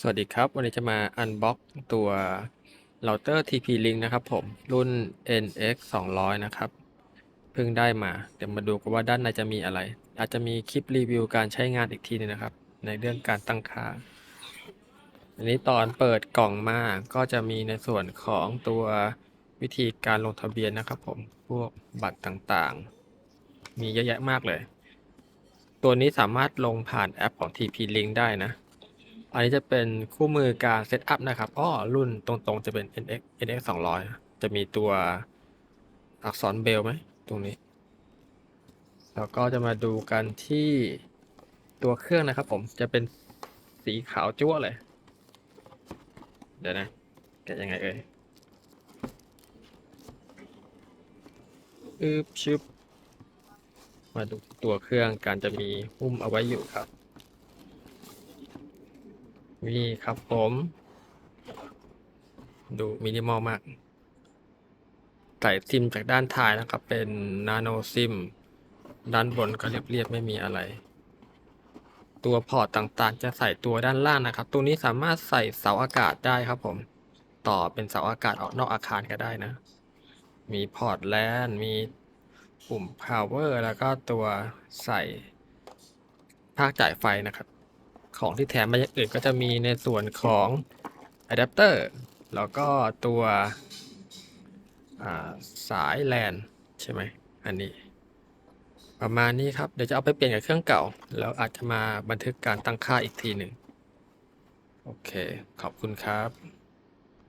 สวัสดีครับ วันนี้จะมาอันบ็อกตัวเราเตอร์ TP-Link นะครับผม รุ่น NX 200 นะครับ เพิ่งได้มา เดี๋ยวมาดูกันว่าด้านในจะมีอะไร อาจจะมีคลิปรีวิวการใช้งานอีกทีนึงนะครับ ในเรื่องการตั้งค่า อันนี้ตอนเปิดกล่องมาก็จะมีในส่วนของตัววิธีการลงทะเบียนนะครับผม พวกบัตรต่างๆ มีเยอะแยะมากเลย ตัวนี้สามารถลงผ่านแอปของ TP-Link ได้นะ อันนี้จะเป็นคู่มือการเซตอัพนะครับอ้อรุ่นตรงๆจะเป็น NX NX 200 จะมีตัวอักษรเบลไหมตรงนี้ แล้วก็จะมาดูกันที่ตัวเครื่องนะครับผมจะเป็นสีขาวจั่วเลย เดี๋ยวนะแกะยังไงเอ่ยอึบชึบมาดูตัวเครื่องการจะมีหุ้มเอาไว้อยู่ครับ นี่ครับผม ดูมินิมอลมากใส่ซิมจากด้านท้ายนะครับ เป็นนาโนซิม ด้านบนก็เรียบๆไม่มีอะไร ตัวพอร์ตต่างๆ จะใส่ตัวด้านล่างนะครับ ตัวนี้สามารถใส่เสาอากาศได้ครับผม ต่อเป็นเสาอากาศออกนอกอาคารก็ได้นะ มีพอร์ตแลนมีปุ่ม power แล้วก็ตัวใส่ภาคจ่ายไฟนะครับ ของที่แถมมาอย่างอื่นก็จะมีในส่วนของอะแดปเตอร์แล้วก็ตัวาสายแลนใช่ไหมอันนี้ ประมาณนี้ครับ เดี๋ยวจะเอาไปเปลี่ยนกับเครื่องเก่า แล้วอาจจะมาบันทึกการตั้งค่าอีกทีหนึ่ง โอเค ขอบคุณครับ